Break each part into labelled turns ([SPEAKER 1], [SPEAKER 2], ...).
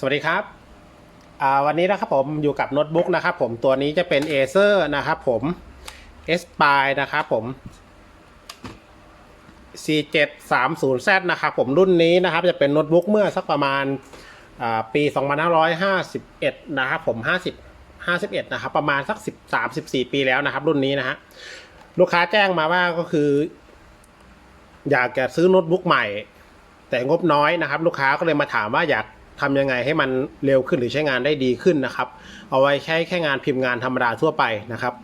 [SPEAKER 1] สวัสดีครับวันนี้นะครับผมอยู่กับโน้ตบุ๊กนะครับผมตัวนี้จะเป็น Acer นะครับผม S p i นะครับผม C730Z นะครับผมรุ่นนี้นะครับจะเป็นโน้ตบุ๊กเมื่อสักประมาณอ่าปี 2551 นะครับผม 50 51 นะครับประมาณสัก 13 14 ปีแล้วนะครับ รุ่นนี้นะฮะลูกค้าแจ้งมาว่าก็คือ อยากจะซื้อโน้ตบุ๊กใหม่ แต่งบน้อยนะครับ ลูกค้าก็เลยมาถามว่าอยาก ทำยังไงให้มันเร็วขึ้นหรือใช้งานได้ดีขึ้นนะครับ เอาไว้ใช้แค่งานพิมพ์งานธรรมดาทั่วไปนะครับ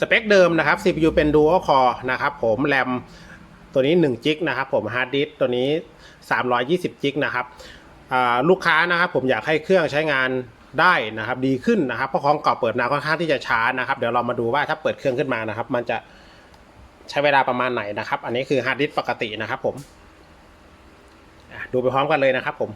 [SPEAKER 1] สเปคเดิมนะครับ CPU เป็น Dual Core นะครับผมแรมตัวนี้1จิกนะครับผมฮาร์ดดิสตัวนี้ 320จิกนะครับลูกค้านะครับผมอยากให้เครื่องใช้งานได้นะครับดีขึ้นนะครับเพราะของเก่าเปิดมาค่อนข้างที่จะช้านะครับ เดี๋ยวเรามาดูว่าถ้าเปิดเครื่องขึ้นมานะครับ มันจะใช้เวลาประมาณไหนนะครับ อันนี้คือฮาร์ดดิสปกตินะครับผมดูไปพร้อมกันเลยนะครับผม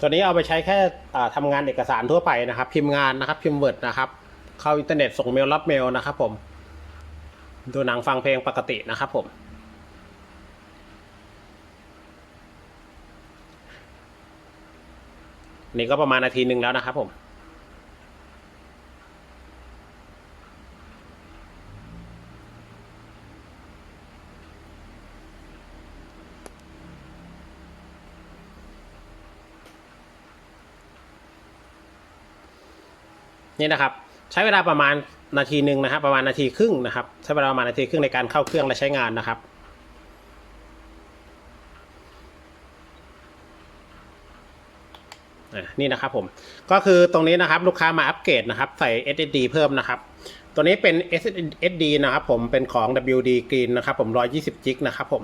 [SPEAKER 1] ตัวนี้เอาไปใช้แค่ทำทำงานเอกสารทั่วไปนะครับ พิมพ์งานนะครับ พิมพ์เวิร์ดนะครับ เข้าอินเทอร์เน็ตส่งเมลรับเมลนะครับ ผม ดูหนังฟังเพลงปกตินะครับ ผม นี่ก็ประมาณนาทีหนึ่งแล้วนะครับผม นี่นะครับ ใช้เวลาประมาณนาทีหนึ่งนะครับ ประมาณนาทีครึ่งนะครับ ใช้เวลาประมาณนาทีครึ่งในการเข้าเครื่องและใช้งานนะครับนี่นะครับผม ก็คือตรงนี้นะครับลูกค้ามาอัปเกรดนะครับ ใส่ SSD เพิ่มนะครับ ตัวนี้เป็น SSD นะครับผมเป็นของ WD Green นะครับผม120 g นะครับผม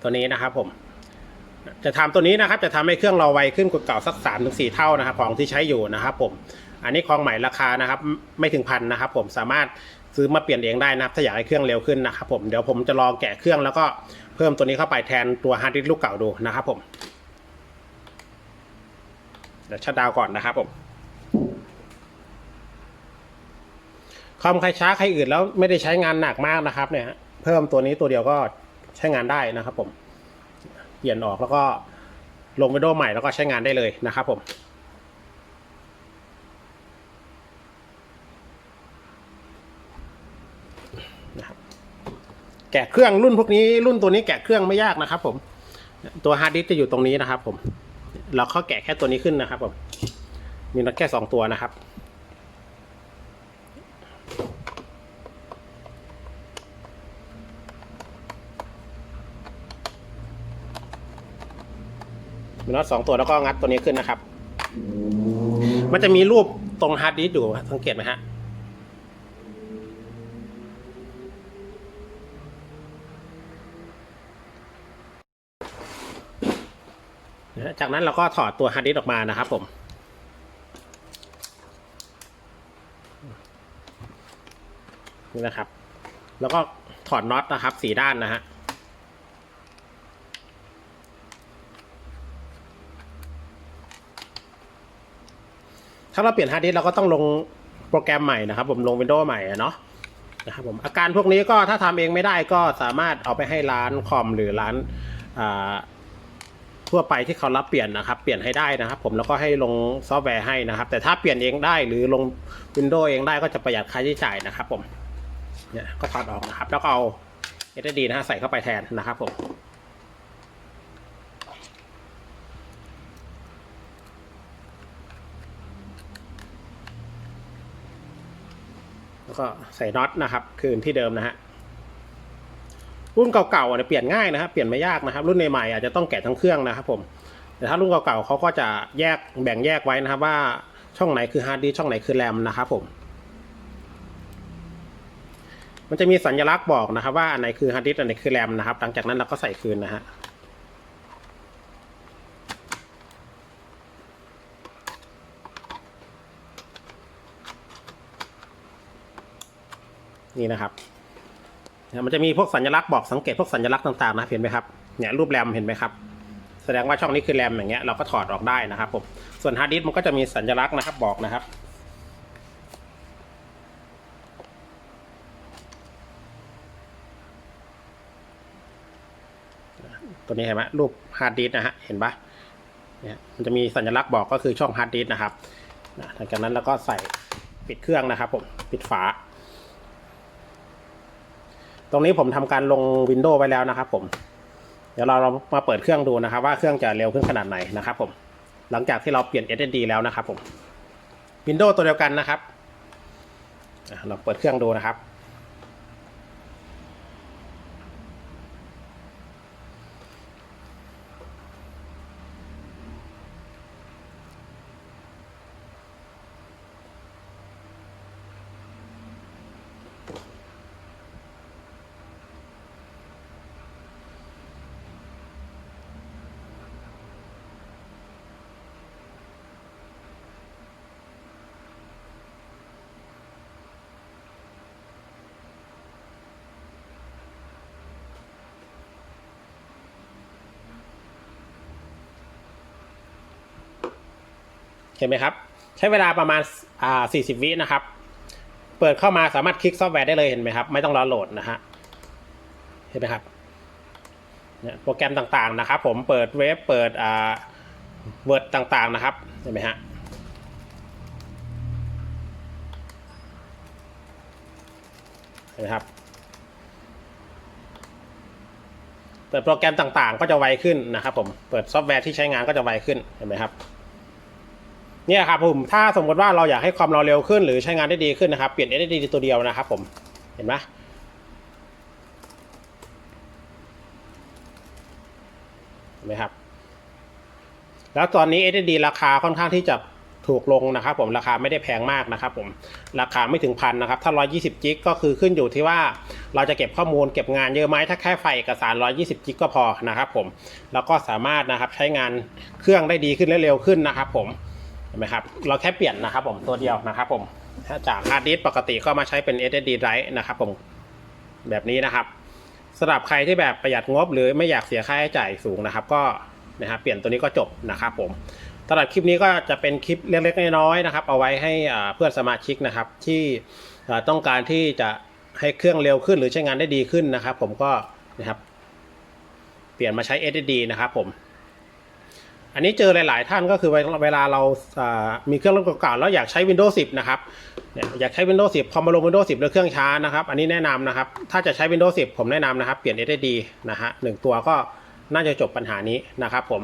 [SPEAKER 1] ตัวนี้นะครับผม จะทำตัวนี้นะครับ จะทำให้เครื่องเราไวขึ้นกว่าเก่าสัก 3-4ถึงเท่านะครับ ของที่ใช้อยู่นะครับผม อันนี้ของใหม่ราคานะครับไม่ถึงพันนะครับผมสามารถซื้อมาเปลี่ยนเองได้นะครับถ้าอยากให้เครื่องเร็วขึ้นนะครับผมเดี๋ยวผมจะลองแกะเครื่องแล้วก็เพิ่มตัวนี้เข้าไปแทนตัวฮาร์ดดิสก์ลูกเก่าดูนะครับผมเดี๋ยวชัดดาวก่อนนะครับผมคอมใครช้าใครอื่นแล้วไม่ได้ใช้งานหนักมากนะครับเนี่ยเพิ่มตัวนี้ตัวเดียวก็ใช้งานได้นะครับผมเปลี่ยนออกแล้วก็ลงวิดีโอใหม่แล้วก็ใช้งานได้เลยนะครับผม นะครับ แกะเครื่องรุ่นพวกนี้รุ่นตัวนี้แกะเครื่องไม่ยากนะครับ ผม ตัวฮาร์ดดิสก์จะอยู่ตรงนี้นะครับ ผม เราเข้าแกะแค่ตัวนี้ขึ้นนะครับ ผม มีนอตแค่สองตัวนะครับมีน็อตสองตัวแล้วก็งัดตัวนี้ขึ้นนะครับ มันจะมีรูปตรงฮาร์ดดิสก์อยู่สังเกตไหมฮะ จากนั้นเราก็ถอดตัวฮาร์ดดิสก์ออกมานะครับผม นี่นะครับ แล้วก็ถอดน็อตนะครับสีด้านนะฮะถ้าเราเปลี่ยนฮาร์ดดิสก์เราก็ต้องลงโปรแกรมใหม่นะครับ ผมลงวินโดว์ใหม่เนาะนะครับผมอาการพวกนี้ก็ถ้าทำเองไม่ได้ก็สามารถเอาไปให้ร้านคอมหรือร้านอ่า ทั่วไปที่เขารับเปลี่ยนนะครับ เปลี่ยนให้ได้นะครับ ผมแล้วก็ให้ลงซอฟต์แวร์ให้นะครับ แต่ถ้าเปลี่ยนเองได้หรือลง Windows เองได้ก็จะประหยัดค่าใช้จ่ายนะครับ ผมเนี่ยก็ถอดออกนะครับ แล้วก็เอา SSD นะฮะใส่เข้าไปแทนนะครับผมแล้วก็ใส่น็อตนะครับ คืนที่เดิมนะฮะ รุ่นเก่าๆเนี่ยเปลี่ยนง่ายนะครับ เปลี่ยนไม่ยากนะครับ รุ่นใหม่อาจจะต้องแกะทั้งเครื่องนะครับผมแต่ถ้ารุ่นเก่าๆเขาก็จะแยกแบ่งแยกไว้นะครับ ว่าช่องไหนคือฮาร์ดดิสช่องไหนคือแรมนะครับผม มันจะมีสัญลักษณ์บอกนะครับ ว่าอันไหนคือฮาร์ดดิสอันไหนคือแรมนะครับ หลังจากนั้นเราก็ใส่คืนนะฮะนี่นะครับ มันจะมีพวกสัญลักษณ์บอกสังเกตพวกสัญลักษณ์ต่างๆนะเห็นไหมครับเนี่ยรูปแรมเห็นไหมครับแสดงว่าช่องนี้คือแรมอย่างเงี้ยเราก็ถอดออกได้นะครับผมส่วนฮาร์ดดิสก์มันก็จะมีสัญลักษณ์นะครับบอกนะครับตัวนี้เห็นไหมรูปฮาร์ดดิสก์นะฮะเห็นปะเนี่ยมันจะมีสัญลักษณ์บอกก็คือช่องฮาร์ดดิสก์นะครับหลังจากนั้นเราก็ใส่ปิดเครื่องนะครับผมปิดฝา ตรงนี้ผมทำการลงวินโดว์ไว้แล้วนะครับผม เดี๋ยวเราเรามาเปิดเครื่องดูนะครับ ว่าเครื่องจะเร็วขึ้นขนาดไหนนะครับผมหลังจากที่เราเปลี่ยน SSD แล้วนะครับผมวินโดว์ตัวเดียวกันนะครับเราเปิดเครื่องดูนะครับ เห็นไหมครับ ใช้เวลาประมาณอ่า40 วินะครับ เปิดเข้ามาสามารถคลิกซอฟต์แวร์ได้เลยเห็นไหมครับ ไม่ต้องรอโหลดนะฮะเห็นไหมครับเนี่ยโปรแกรมต่างๆนะครับ ผมเปิดเว็บเปิดอ่าเวิร์ดต่างๆนะครับเห็นไหมฮะเห็นไหมครับเปิดโปรแกรมต่างๆ ก็จะไวขึ้นนะครับผม เปิดซอฟต์แวร์ที่ใช้งานก็จะไวขึ้น เห็นไหมครับ เนี่ยครับผมถ้าสมมติว่าเราอยากให้ความเราเร็วขึ้นหรือใช้งานได้ดีขึ้นนะครับ เปลี่ยน SSD ตัวเดียวนะครับผมเห็นไหมเห็นไหมครับ แล้วตอนนี้ SSD ราคาค่อนข้างที่จะถูกลงนะครับผมราคาไม่ได้แพงมากนะครับผมราคาไม่ถึงพันนะครับถ้า 120จิกก็คือขึ้นอยู่ที่ว่าเราจะเก็บข้อมูลเก็บงานเยอะไหมถ้าแค่ไฟเอกสาร 120จิกก็พอนะครับผมแล้วก็สามารถนะครับใช้งานเครื่องได้ดีขึ้นและเร็วขึ้นนะครับผม ห็นไหมครับ เราแค่เปลี่ยนนะครับผมตัวเดียวนะครับผมจากฮาร์ดดิสปกติก็มาใช้เป็น SSD drive นะครับผมแบบนี้นะครับสำหรับใครที่แบบประหยัดงบหรือไม่อยากเสียค่าใช้จ่ายสูงนะครับ ก็นะครับเปลี่ยนตัวนี้ก็จบนะครับผมสำหรับคลิปนี้ก็จะเป็นคลิปเล็กๆน้อยๆนะครับ เอาไว้ให้เพื่อนสมาชิกนะครับที่ต้องการที่จะให้เครื่องเร็วขึ้นหรือใช้งานได้ดีขึ้นนะครับ ผมก็นะครับเปลี่ยนมาใช้ SSD นะครับผม อันนี้เจอหลาย ๆ ท่านก็คือเวลาเรามีเครื่องรุ่นเก่าๆแล้วอยากใช้ Windows 10 นะครับอยากใช้ Windows 10 พอมาลง Windows 10 แล้วเครื่องช้านะครับ อันนี้แนะนำนะครับ ถ้าจะใช้ Windows 10 ผมแนะนำนะครับ เปลี่ยน SSD นะฮะหนึ่งตัวก็น่าจะจบปัญหานี้นะครับผม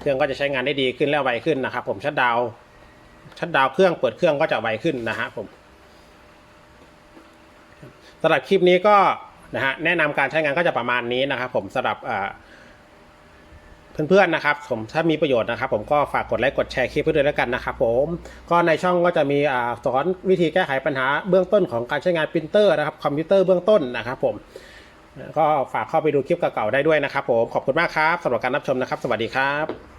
[SPEAKER 1] เครื่องก็จะใช้งานได้ดีขึ้นและไวขึ้นนะครับ ผมชัดดาวน์ชัดดาวน์เครื่องเปิดเครื่องก็จะไวขึ้นนะฮะผมสำหรับคลิปนี้ก็นะฮะแนะนำการใช้งานก็จะประมาณนี้นะครับ ผมสำหรับอ่า เพื่อนๆนะครับผมถ้ามีประโยชน์นะครับ ผมก็ฝากกดไลค์กดแชร์คลิปเพื่อด้วยแล้วกันนะครับผมก็ในช่องก็จะมีสอนวิธีแก้ไขปัญหาเบื้องต้นของการใช้งานปรินเตอร์นะครับคอมพิวเตอร์เบื้องต้นนะครับผมก็ฝากเข้าไปดูคลิปเก่าๆได้ด้วยนะครับผมขอบคุณมากครับสำหรับการรับชมนะครับ สวัสดีครับ